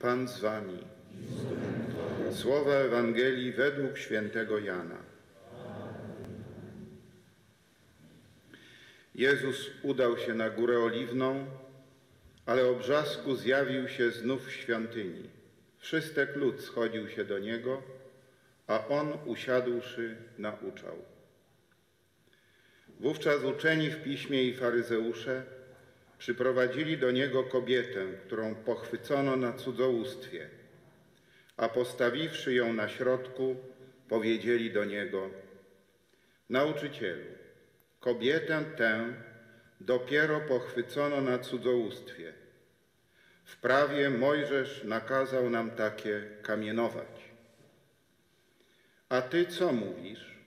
Pan z wami. Słowa Ewangelii według świętego Jana. Jezus udał się na górę oliwną, ale o brzasku zjawił się znów w świątyni. Wszystek lud schodził się do niego, a on usiadłszy nauczał. Wówczas uczeni w piśmie i faryzeusze przyprowadzili do niego kobietę, którą pochwycono na cudzołóstwie, a postawiwszy ją na środku, powiedzieli do niego: Nauczycielu, kobietę tę dopiero pochwycono na cudzołóstwie. W prawie Mojżesz nakazał nam takie kamienować. A ty co mówisz?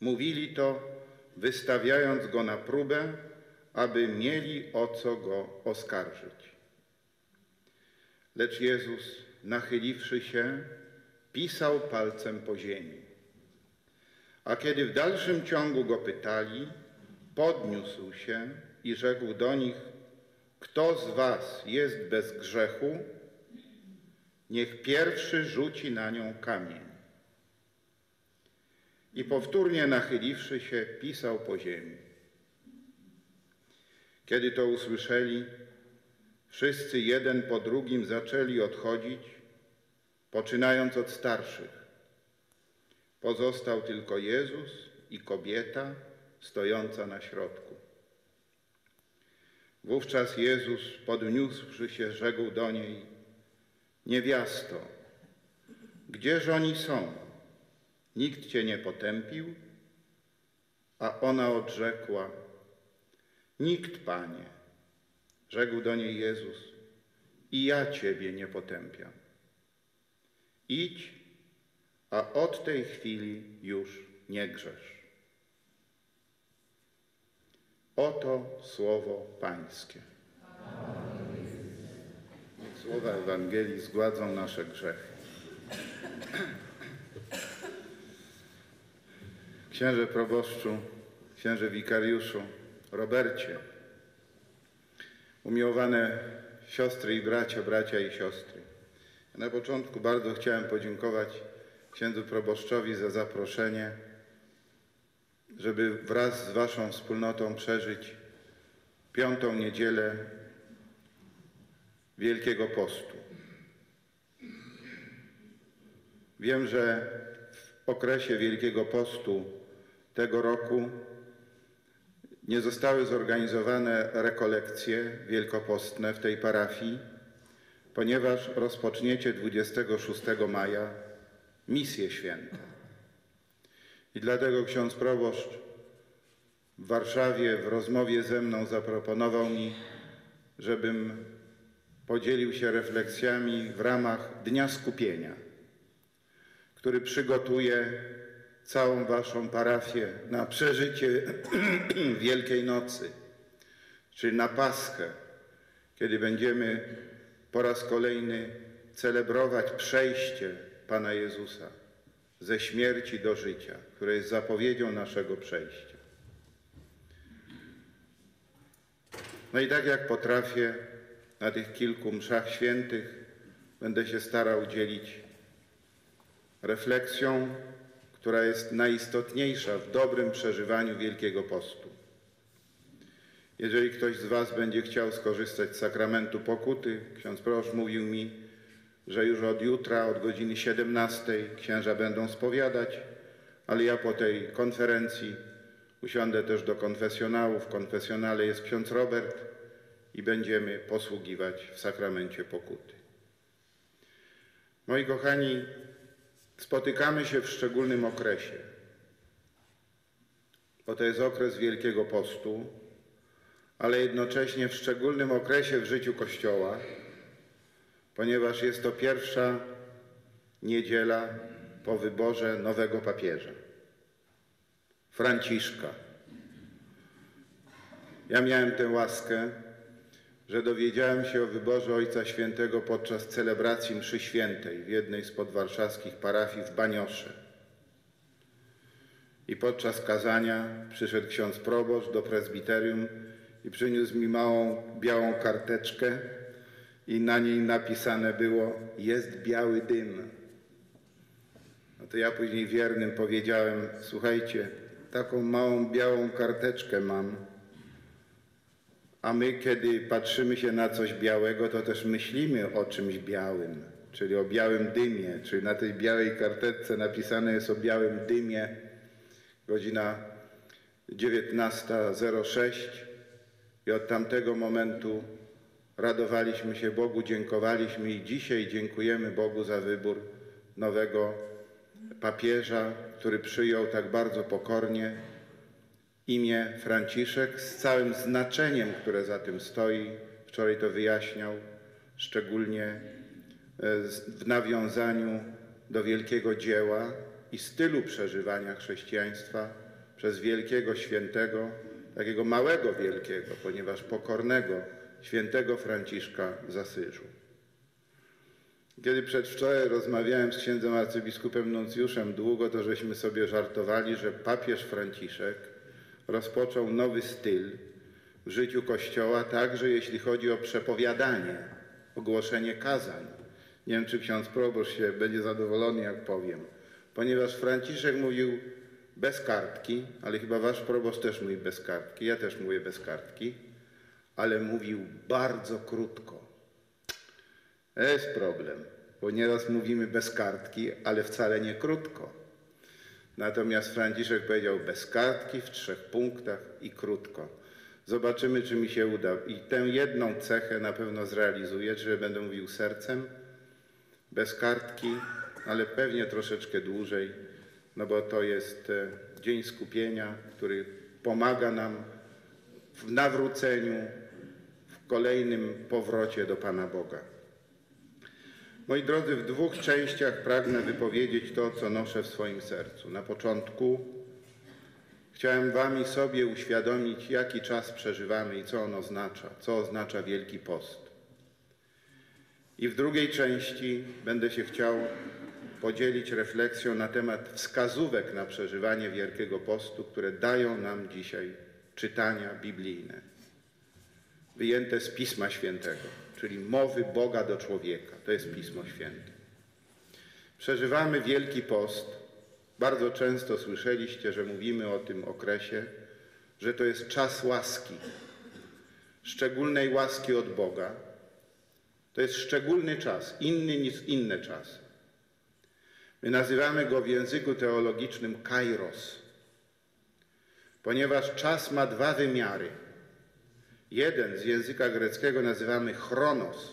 Mówili to, wystawiając go na próbę, aby mieli o co go oskarżyć. Lecz Jezus, nachyliwszy się, pisał palcem po ziemi. A kiedy w dalszym ciągu go pytali, podniósł się i rzekł do nich, kto z was jest bez grzechu, niech pierwszy rzuci na nią kamień. I powtórnie nachyliwszy się, pisał po ziemi. Kiedy to usłyszeli, wszyscy jeden po drugim zaczęli odchodzić, poczynając od starszych. Pozostał tylko Jezus i kobieta stojąca na środku. Wówczas Jezus, podniósłszy się, rzekł do niej, niewiasto, gdzież oni są? Nikt cię nie potępił? A ona odrzekła, nikt, Panie. Rzekł do niej Jezus, i ja Ciebie nie potępiam. Idź, a od tej chwili już nie grzesz. Oto słowo Pańskie. Słowa Ewangelii zgładzą nasze grzechy. Księże proboszczu, księże wikariuszu, Robercie, umiłowane siostry i bracia, bracia i siostry. Na początku bardzo chciałem podziękować księdzu proboszczowi za zaproszenie, żeby wraz z waszą wspólnotą przeżyć piątą niedzielę Wielkiego Postu. Wiem, że w okresie Wielkiego Postu tego roku nie zostały zorganizowane rekolekcje wielkopostne w tej parafii, ponieważ rozpoczniecie 26 maja misję świętą. I dlatego ksiądz proboszcz w Warszawie w rozmowie ze mną zaproponował mi, żebym podzielił się refleksjami w ramach Dnia Skupienia, który przygotuje całą waszą parafię na przeżycie Wielkiej Nocy, czyli na Paschę, kiedy będziemy po raz kolejny celebrować przejście Pana Jezusa ze śmierci do życia, które jest zapowiedzią naszego przejścia. No i tak jak potrafię, na tych kilku mszach świętych będę się starał dzielić refleksją która jest najistotniejsza w dobrym przeżywaniu Wielkiego Postu. Jeżeli ktoś z Was będzie chciał skorzystać z sakramentu pokuty, ksiądz prosz mówił mi, że już od jutra, od godziny 17 księża będą spowiadać, ale ja po tej konferencji usiądę też do konfesjonału. W konfesjonale jest ksiądz Robert i będziemy posługiwać w sakramencie pokuty. Moi kochani, Spotykamy się w szczególnym okresie, bo to jest okres Wielkiego Postu, ale jednocześnie w szczególnym okresie w życiu Kościoła, ponieważ jest to pierwsza niedziela po wyborze nowego papieża, Franciszka. Ja miałem tę łaskę, że dowiedziałem się o wyborze Ojca Świętego podczas celebracji mszy świętej w jednej z podwarszawskich parafii w Baniosze. I podczas kazania przyszedł ksiądz proboszcz do prezbiterium i przyniósł mi małą białą karteczkę i na niej napisane było jest biały dym. No to ja później wiernym powiedziałem, słuchajcie, taką małą białą karteczkę mam, a my kiedy patrzymy się na coś białego, to też myślimy o czymś białym, czyli o białym dymie, czyli na tej białej karteczce napisane jest o białym dymie, godzina 19.06 i od tamtego momentu radowaliśmy się Bogu, dziękowaliśmy i dzisiaj dziękujemy Bogu za wybór nowego papieża, który przyjął tak bardzo pokornie imię Franciszek z całym znaczeniem, które za tym stoi. Wczoraj to wyjaśniał, szczególnie e, w nawiązaniu do wielkiego dzieła i stylu przeżywania chrześcijaństwa przez wielkiego świętego, takiego małego wielkiego, ponieważ pokornego świętego Franciszka z Asyżu. Kiedy przedwczoraj rozmawiałem z księdzem arcybiskupem Nuncjuszem długo, to żeśmy sobie żartowali, że papież Franciszek rozpoczął nowy styl w życiu Kościoła, także jeśli chodzi o przepowiadanie, ogłoszenie kazań. Nie wiem, czy ksiądz proboszcz się będzie zadowolony, jak powiem, ponieważ Franciszek mówił bez kartki, ale chyba wasz proboszcz też mówi bez kartki, ja też mówię bez kartki, ale mówił bardzo krótko. Jest problem, bo nieraz mówimy bez kartki, ale wcale nie krótko. Natomiast Franciszek powiedział bez kartki, w trzech punktach i krótko. Zobaczymy, czy mi się uda. I tę jedną cechę na pewno zrealizuję, czy będę mówił sercem, bez kartki, ale pewnie troszeczkę dłużej, no bo to jest e, dzień skupienia, który pomaga nam w nawróceniu, w kolejnym powrocie do Pana Boga. Moi drodzy, w dwóch częściach pragnę wypowiedzieć to, co noszę w swoim sercu. Na początku chciałem Wam i sobie uświadomić, jaki czas przeżywamy i co on oznacza, co oznacza Wielki Post. I w drugiej części będę się chciał podzielić refleksją na temat wskazówek na przeżywanie Wielkiego Postu, które dają nam dzisiaj czytania biblijne, wyjęte z Pisma Świętego czyli mowy Boga do człowieka. To jest Pismo Święte. Przeżywamy Wielki Post. Bardzo często słyszeliście, że mówimy o tym okresie, że to jest czas łaski, szczególnej łaski od Boga. To jest szczególny czas, inny niż inne czasy. My nazywamy go w języku teologicznym kairos, ponieważ czas ma dwa wymiary – Jeden z języka greckiego nazywamy chronos,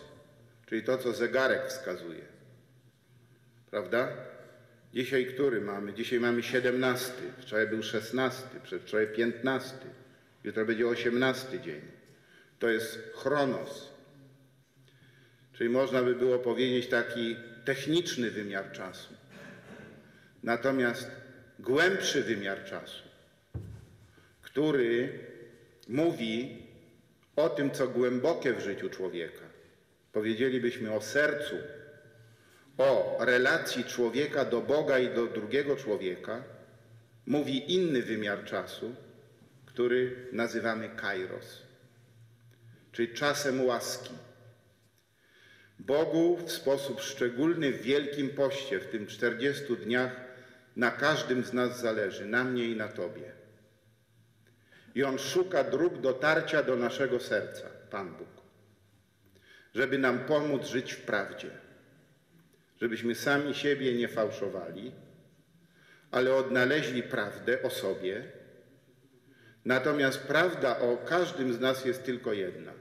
czyli to, co zegarek wskazuje. Prawda? Dzisiaj który mamy? Dzisiaj mamy 17, wczoraj był 16, przedwczoraj 15, jutro będzie 18 dzień. To jest chronos. Czyli można by było powiedzieć taki techniczny wymiar czasu. Natomiast głębszy wymiar czasu, który mówi o tym, co głębokie w życiu człowieka. Powiedzielibyśmy o sercu, o relacji człowieka do Boga i do drugiego człowieka, mówi inny wymiar czasu, który nazywamy kairos, czyli czasem łaski. Bogu w sposób szczególny w Wielkim Poście, w tym 40 dniach, na każdym z nas zależy, na mnie i na Tobie. I On szuka dróg dotarcia do naszego serca, Pan Bóg, żeby nam pomóc żyć w prawdzie, żebyśmy sami siebie nie fałszowali, ale odnaleźli prawdę o sobie. Natomiast prawda o każdym z nas jest tylko jedna.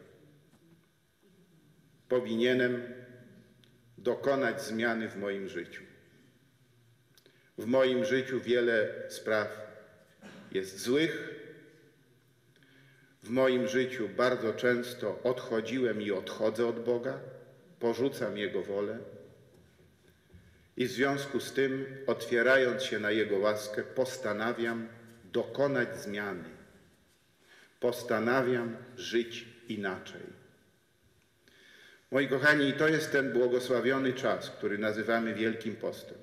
Powinienem dokonać zmiany w moim życiu. W moim życiu wiele spraw jest złych, w moim życiu bardzo często odchodziłem i odchodzę od Boga, porzucam Jego wolę i w związku z tym, otwierając się na Jego łaskę, postanawiam dokonać zmiany. Postanawiam żyć inaczej. Moi kochani, to jest ten błogosławiony czas, który nazywamy Wielkim Postem.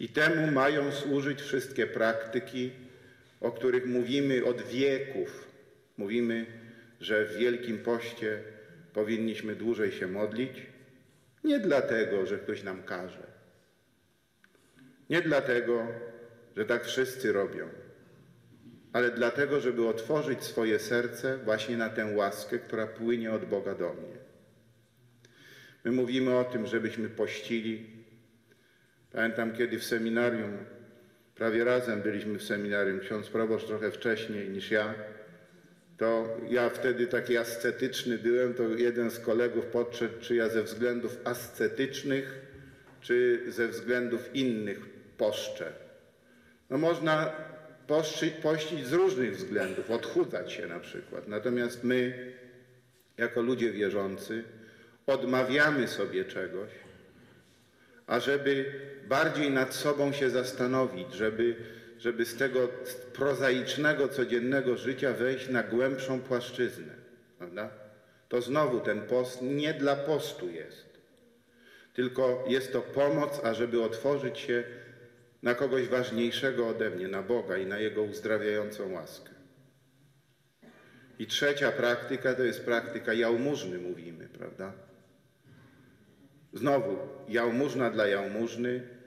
I temu mają służyć wszystkie praktyki, o których mówimy od wieków, Mówimy, że w Wielkim Poście powinniśmy dłużej się modlić, nie dlatego, że ktoś nam każe, nie dlatego, że tak wszyscy robią, ale dlatego, żeby otworzyć swoje serce właśnie na tę łaskę, która płynie od Boga do mnie. My mówimy o tym, żebyśmy pościli. Pamiętam, kiedy w seminarium, prawie razem byliśmy w seminarium, ksiądz proboszcz trochę wcześniej niż ja, to ja wtedy taki ascetyczny byłem, to jeden z kolegów podszedł, czy ja ze względów ascetycznych, czy ze względów innych poszczę. No można pościć, pościć z różnych względów, odchudzać się na przykład. Natomiast my, jako ludzie wierzący, odmawiamy sobie czegoś, ażeby bardziej nad sobą się zastanowić, żeby, żeby z tego prozaicznego, codziennego życia wejść na głębszą płaszczyznę. Prawda? To znowu ten post nie dla postu jest, tylko jest to pomoc, ażeby otworzyć się na kogoś ważniejszego ode mnie, na Boga i na Jego uzdrawiającą łaskę. I trzecia praktyka to jest praktyka jałmużny, mówimy, prawda? Znowu, jałmużna dla jałmużny,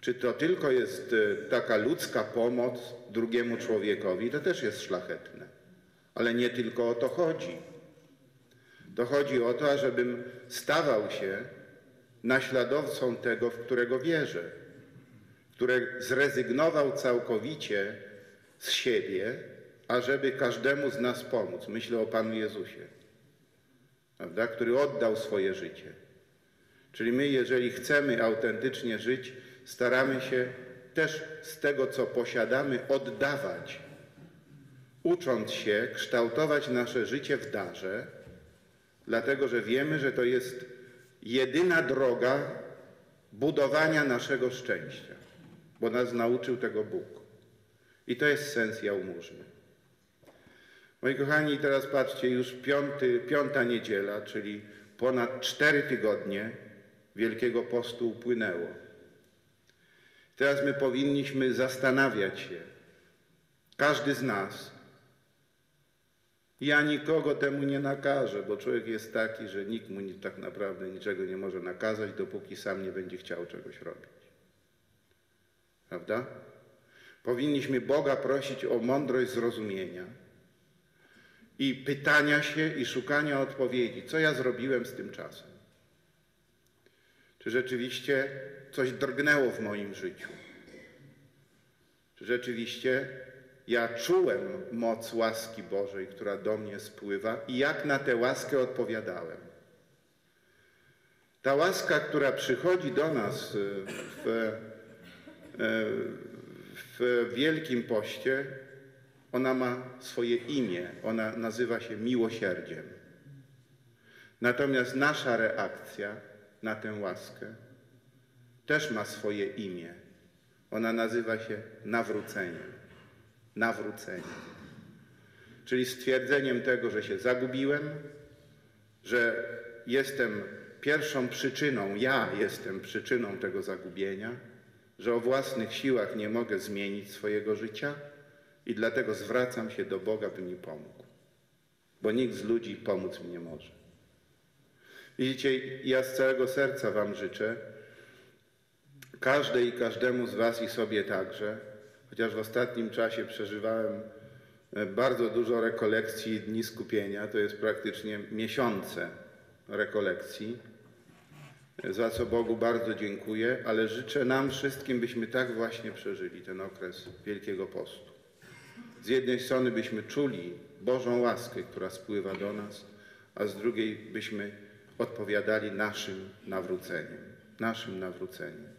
czy to tylko jest e, taka ludzka pomoc drugiemu człowiekowi, to też jest szlachetne. Ale nie tylko o to chodzi. To chodzi o to, ażebym stawał się naśladowcą tego, w którego wierzę, który zrezygnował całkowicie z siebie, ażeby każdemu z nas pomóc. Myślę o Panu Jezusie, prawda? który oddał swoje życie. Czyli my, jeżeli chcemy autentycznie żyć, staramy się też z tego, co posiadamy, oddawać, ucząc się kształtować nasze życie w darze, dlatego że wiemy, że to jest jedyna droga budowania naszego szczęścia, bo nas nauczył tego Bóg. I to jest sens jałmużny. Moi kochani, teraz patrzcie, już piąty, piąta niedziela, czyli ponad cztery tygodnie Wielkiego Postu upłynęło. Teraz my powinniśmy zastanawiać się, każdy z nas. Ja nikogo temu nie nakażę, bo człowiek jest taki, że nikt mu tak naprawdę niczego nie może nakazać, dopóki sam nie będzie chciał czegoś robić. Prawda? Powinniśmy Boga prosić o mądrość zrozumienia i pytania się i szukania odpowiedzi, co ja zrobiłem z tym czasem. Czy rzeczywiście coś drgnęło w moim życiu? Czy rzeczywiście ja czułem moc łaski Bożej, która do mnie spływa i jak na tę łaskę odpowiadałem? Ta łaska, która przychodzi do nas e, w, e, w Wielkim Poście, ona ma swoje imię, ona nazywa się miłosierdziem. Natomiast nasza reakcja na tę łaskę też ma swoje imię. Ona nazywa się nawróceniem. Nawróceniem. Czyli stwierdzeniem tego, że się zagubiłem, że jestem pierwszą przyczyną, ja jestem przyczyną tego zagubienia, że o własnych siłach nie mogę zmienić swojego życia i dlatego zwracam się do Boga, by mi pomógł. Bo nikt z ludzi pomóc mi nie może. Widzicie, ja z całego serca Wam życzę, każdej i każdemu z Was i sobie także, chociaż w ostatnim czasie przeżywałem e, bardzo dużo rekolekcji dni skupienia, to jest praktycznie miesiące rekolekcji, za co Bogu bardzo dziękuję, ale życzę nam wszystkim, byśmy tak właśnie przeżyli ten okres Wielkiego Postu. Z jednej strony byśmy czuli Bożą łaskę, która spływa do nas, a z drugiej byśmy odpowiadali naszym nawróceniem, naszym nawróceniem.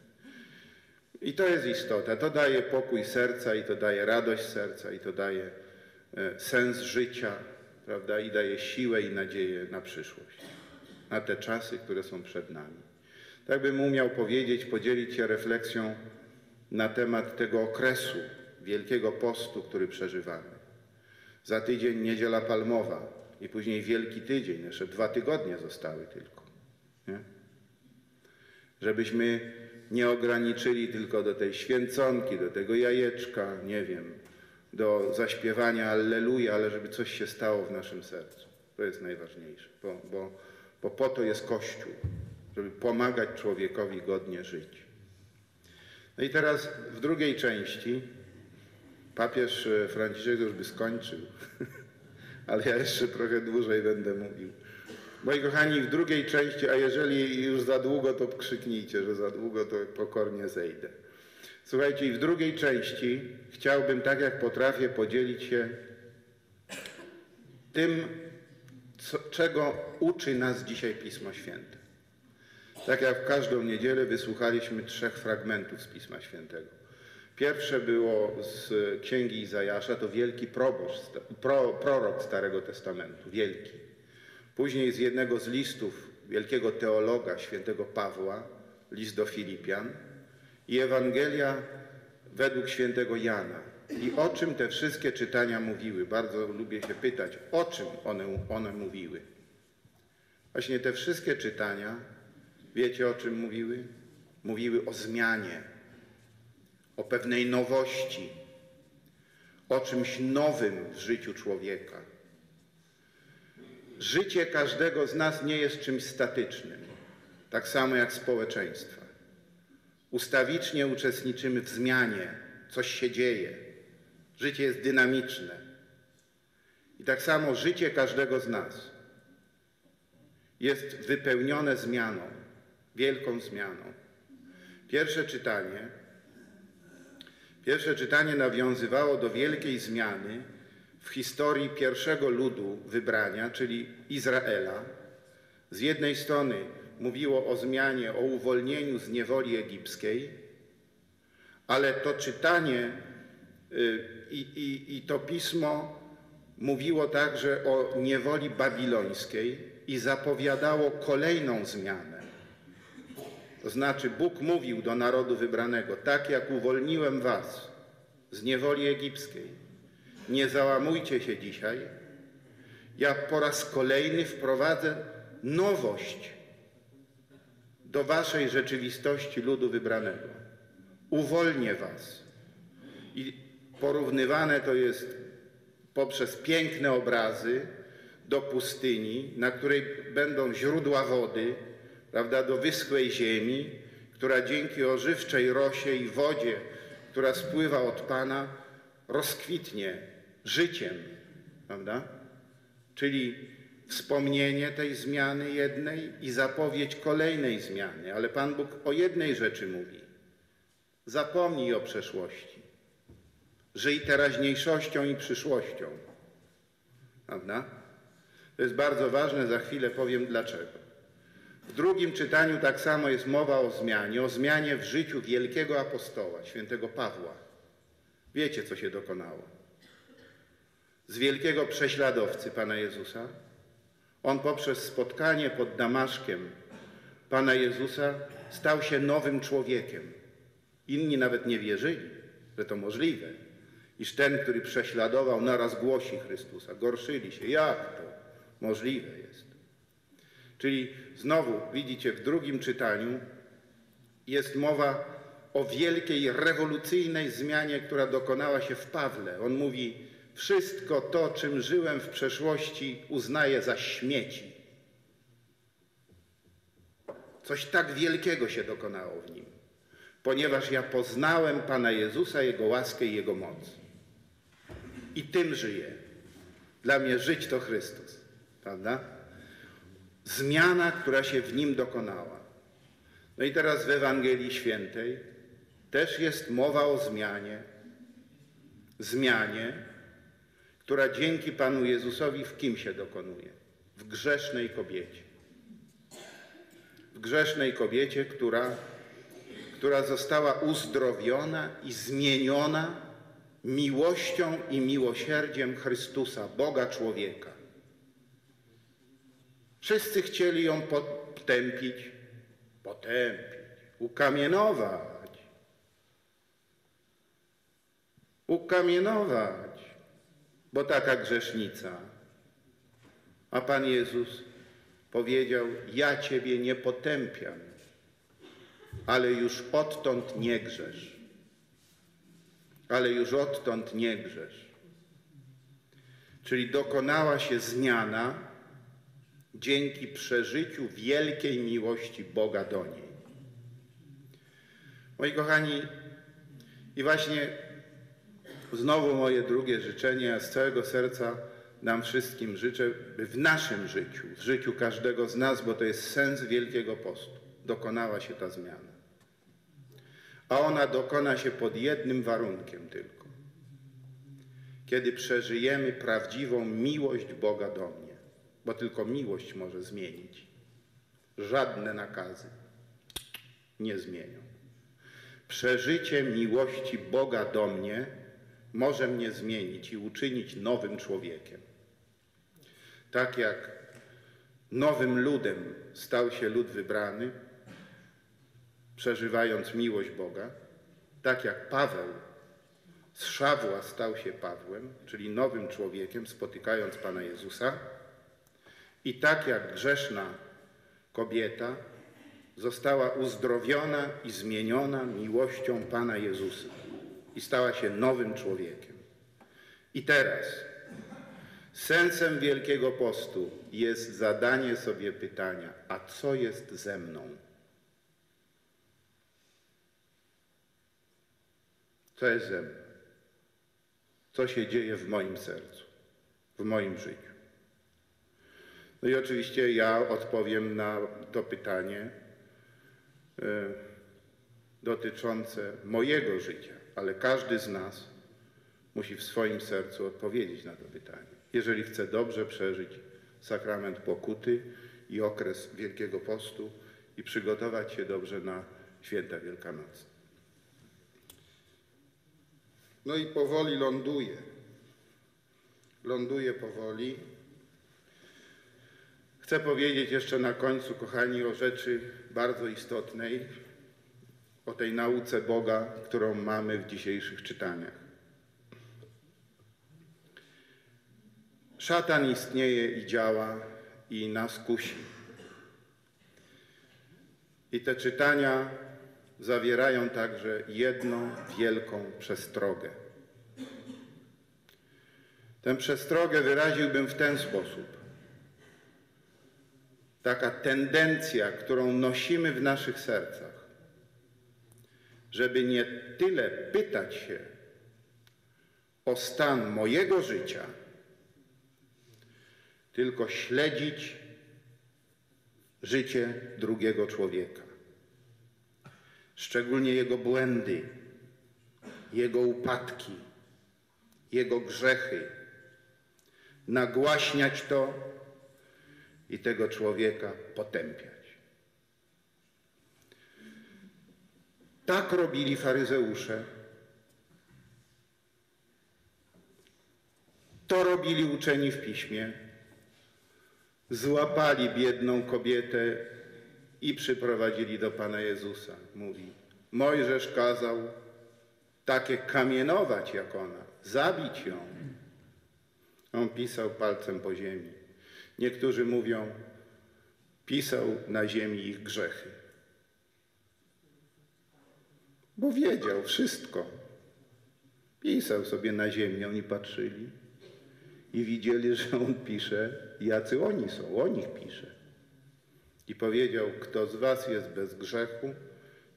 I to jest istota. To daje pokój serca i to daje radość serca i to daje e, sens życia, prawda? I daje siłę i nadzieję na przyszłość, na te czasy, które są przed nami. Tak bym umiał powiedzieć, podzielić się refleksją na temat tego okresu Wielkiego Postu, który przeżywamy. Za tydzień Niedziela Palmowa i później Wielki Tydzień, jeszcze dwa tygodnie zostały tylko. Nie? Żebyśmy nie ograniczyli tylko do tej święconki, do tego jajeczka, nie wiem, do zaśpiewania Alleluja, ale żeby coś się stało w naszym sercu. To jest najważniejsze, bo, bo, bo po to jest Kościół, żeby pomagać człowiekowi godnie żyć. No i teraz w drugiej części papież Franciszek już by skończył, ale ja jeszcze trochę dłużej będę mówił. Moi kochani, w drugiej części, a jeżeli już za długo, to krzyknijcie, że za długo, to pokornie zejdę. Słuchajcie, w drugiej części chciałbym, tak jak potrafię, podzielić się tym, co, czego uczy nas dzisiaj Pismo Święte. Tak jak w każdą niedzielę wysłuchaliśmy trzech fragmentów z Pisma Świętego. Pierwsze było z Księgi Izajasza, to wielki proboszcz, pro, prorok Starego Testamentu, wielki. Później z jednego z listów wielkiego teologa, świętego Pawła, list do Filipian i Ewangelia według świętego Jana. I o czym te wszystkie czytania mówiły? Bardzo lubię się pytać, o czym one, one mówiły? Właśnie te wszystkie czytania, wiecie o czym mówiły? Mówiły o zmianie, o pewnej nowości, o czymś nowym w życiu człowieka. Życie każdego z nas nie jest czymś statycznym, tak samo jak społeczeństwa. Ustawicznie uczestniczymy w zmianie, coś się dzieje. Życie jest dynamiczne. I tak samo życie każdego z nas jest wypełnione zmianą, wielką zmianą. Pierwsze czytanie, pierwsze czytanie nawiązywało do wielkiej zmiany w historii pierwszego ludu wybrania, czyli Izraela. Z jednej strony mówiło o zmianie, o uwolnieniu z niewoli egipskiej, ale to czytanie y, i, i, i to pismo mówiło także o niewoli babilońskiej i zapowiadało kolejną zmianę. To znaczy Bóg mówił do narodu wybranego, tak jak uwolniłem was z niewoli egipskiej, nie załamujcie się dzisiaj, ja po raz kolejny wprowadzę nowość do waszej rzeczywistości ludu wybranego. Uwolnię was. I porównywane to jest poprzez piękne obrazy do pustyni, na której będą źródła wody, prawda, do wyschłej ziemi, która dzięki ożywczej rosie i wodzie, która spływa od Pana, rozkwitnie życiem, prawda? Czyli wspomnienie tej zmiany jednej i zapowiedź kolejnej zmiany. Ale Pan Bóg o jednej rzeczy mówi. Zapomnij o przeszłości. Żyj teraźniejszością i przyszłością. Prawda? To jest bardzo ważne, za chwilę powiem dlaczego. W drugim czytaniu tak samo jest mowa o zmianie, o zmianie w życiu wielkiego apostoła, świętego Pawła. Wiecie, co się dokonało. Z wielkiego prześladowcy Pana Jezusa, on poprzez spotkanie pod Damaszkiem Pana Jezusa stał się nowym człowiekiem. Inni nawet nie wierzyli, że to możliwe iż ten, który prześladował, naraz głosi Chrystusa. Gorszyli się. Jak to możliwe jest? Czyli znowu widzicie, w drugim czytaniu jest mowa o wielkiej, rewolucyjnej zmianie, która dokonała się w Pawle. On mówi, wszystko to, czym żyłem w przeszłości, uznaję za śmieci. Coś tak wielkiego się dokonało w nim, ponieważ ja poznałem Pana Jezusa, Jego łaskę i Jego moc i tym żyję. Dla mnie żyć to Chrystus, prawda? Zmiana, która się w nim dokonała. No i teraz w Ewangelii Świętej też jest mowa o zmianie. Zmianie, która dzięki Panu Jezusowi w kim się dokonuje? W grzesznej kobiecie. W grzesznej kobiecie, która, która została uzdrowiona i zmieniona miłością i miłosierdziem Chrystusa, Boga człowieka. Wszyscy chcieli ją potępić, potępić, ukamienować, ukamienować, bo taka grzesznica. A Pan Jezus powiedział, ja Ciebie nie potępiam, ale już odtąd nie grzesz ale już odtąd nie grzesz. Czyli dokonała się zmiana dzięki przeżyciu wielkiej miłości Boga do niej. Moi kochani, i właśnie znowu moje drugie życzenie, ja z całego serca nam wszystkim życzę, by w naszym życiu, w życiu każdego z nas, bo to jest sens Wielkiego Postu, dokonała się ta zmiana. A ona dokona się pod jednym warunkiem tylko. Kiedy przeżyjemy prawdziwą miłość Boga do mnie, bo tylko miłość może zmienić. Żadne nakazy nie zmienią. Przeżycie miłości Boga do mnie może mnie zmienić i uczynić nowym człowiekiem. Tak jak nowym ludem stał się lud wybrany, przeżywając miłość Boga, tak jak Paweł z Szawła stał się Pawłem, czyli nowym człowiekiem, spotykając Pana Jezusa, i tak jak grzeszna kobieta została uzdrowiona i zmieniona miłością Pana Jezusa i stała się nowym człowiekiem. I teraz sensem Wielkiego Postu jest zadanie sobie pytania, a co jest ze mną? Co jest ze mną? Co się dzieje w moim sercu, w moim życiu? No i oczywiście ja odpowiem na to pytanie y, dotyczące mojego życia, ale każdy z nas musi w swoim sercu odpowiedzieć na to pytanie. Jeżeli chce dobrze przeżyć sakrament pokuty i okres Wielkiego Postu i przygotować się dobrze na święta Wielkanocne. No i powoli ląduje. Ląduje powoli. Chcę powiedzieć jeszcze na końcu, kochani, o rzeczy bardzo istotnej, o tej nauce Boga, którą mamy w dzisiejszych czytaniach. Szatan istnieje i działa i nas kusi. I te czytania zawierają także jedną wielką przestrogę. Tę przestrogę wyraziłbym w ten sposób. Taka tendencja, którą nosimy w naszych sercach, żeby nie tyle pytać się o stan mojego życia, tylko śledzić życie drugiego człowieka szczególnie jego błędy, jego upadki, jego grzechy, nagłaśniać to i tego człowieka potępiać. Tak robili faryzeusze. To robili uczeni w piśmie. Złapali biedną kobietę i przyprowadzili do Pana Jezusa. Mówi, Mojżesz kazał takie kamienować jak ona, zabić ją. On pisał palcem po ziemi. Niektórzy mówią, pisał na ziemi ich grzechy. Bo wiedział wszystko. Pisał sobie na ziemi, oni patrzyli i widzieli, że on pisze, jacy oni są, o nich pisze. I powiedział, kto z was jest bez grzechu,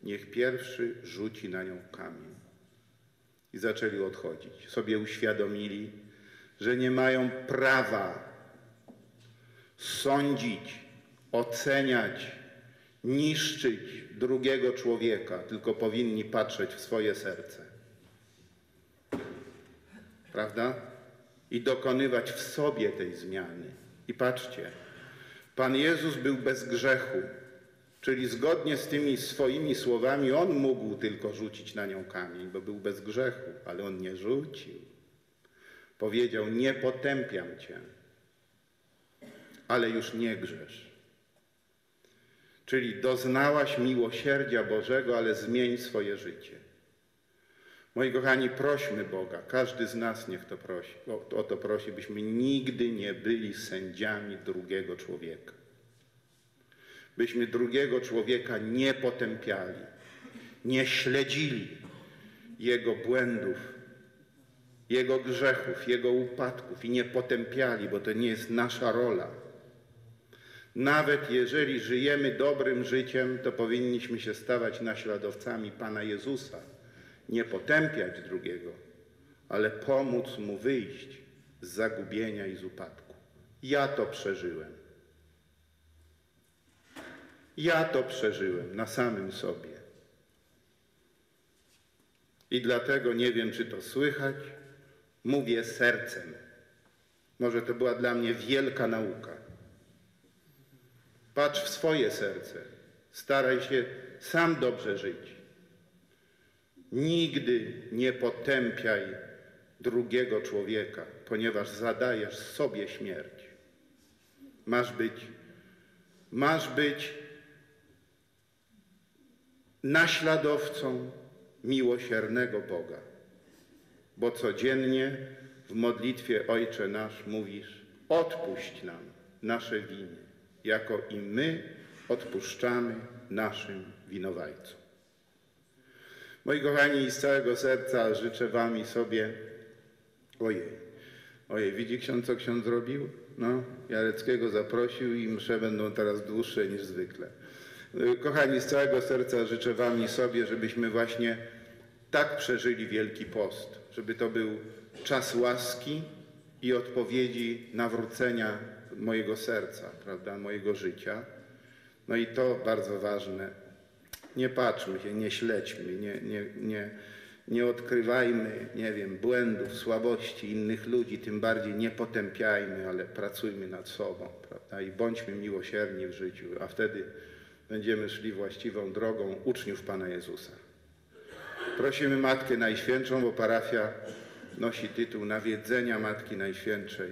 niech pierwszy rzuci na nią kamień. I zaczęli odchodzić. Sobie uświadomili, że nie mają prawa sądzić, oceniać, niszczyć drugiego człowieka, tylko powinni patrzeć w swoje serce. Prawda? I dokonywać w sobie tej zmiany. I patrzcie, Pan Jezus był bez grzechu, czyli zgodnie z tymi swoimi słowami on mógł tylko rzucić na nią kamień, bo był bez grzechu, ale on nie rzucił. Powiedział: Nie potępiam cię, ale już nie grzesz. Czyli doznałaś miłosierdzia Bożego, ale zmień swoje życie. Moi kochani, prośmy Boga, każdy z nas niech to prosi, o, o to prosi, byśmy nigdy nie byli sędziami drugiego człowieka. Byśmy drugiego człowieka nie potępiali, nie śledzili jego błędów, jego grzechów, jego upadków i nie potępiali, bo to nie jest nasza rola. Nawet jeżeli żyjemy dobrym życiem, to powinniśmy się stawać naśladowcami Pana Jezusa, nie potępiać drugiego, ale pomóc mu wyjść z zagubienia i z upadku. Ja to przeżyłem. Ja to przeżyłem na samym sobie. I dlatego nie wiem, czy to słychać, mówię sercem. Może to była dla mnie wielka nauka. Patrz w swoje serce. Staraj się sam dobrze żyć. Nigdy nie potępiaj drugiego człowieka, ponieważ zadajesz sobie śmierć. Masz być, masz być naśladowcą miłosiernego Boga, bo codziennie w modlitwie Ojcze Nasz mówisz: odpuść nam nasze winy, jako i my odpuszczamy naszym winowajcom. Moi kochani, z całego serca życzę Wam i sobie, ojej, ojej, widzi ksiądz, co ksiądz zrobił? No, Jareckiego zaprosił i msze będą teraz dłuższe niż zwykle. Kochani, z całego serca życzę Wam i sobie, żebyśmy właśnie tak przeżyli Wielki Post, żeby to był czas łaski i odpowiedzi nawrócenia mojego serca, prawda, mojego życia. No i to bardzo ważne. Nie patrzmy się, nie śledźmy, nie, nie, nie, nie odkrywajmy, nie wiem, błędów, słabości innych ludzi, tym bardziej nie potępiajmy, ale pracujmy nad sobą, prawda, i bądźmy miłosierni w życiu, a wtedy będziemy szli właściwą drogą uczniów Pana Jezusa. Prosimy Matkę Najświętszą, bo parafia nosi tytuł Nawiedzenia Matki Najświętszej,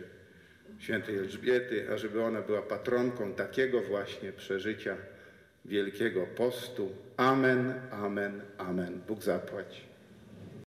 świętej Elżbiety, ażeby ona była patronką takiego właśnie przeżycia Wielkiego Postu. Amen, amen, amen. Bóg zapłać.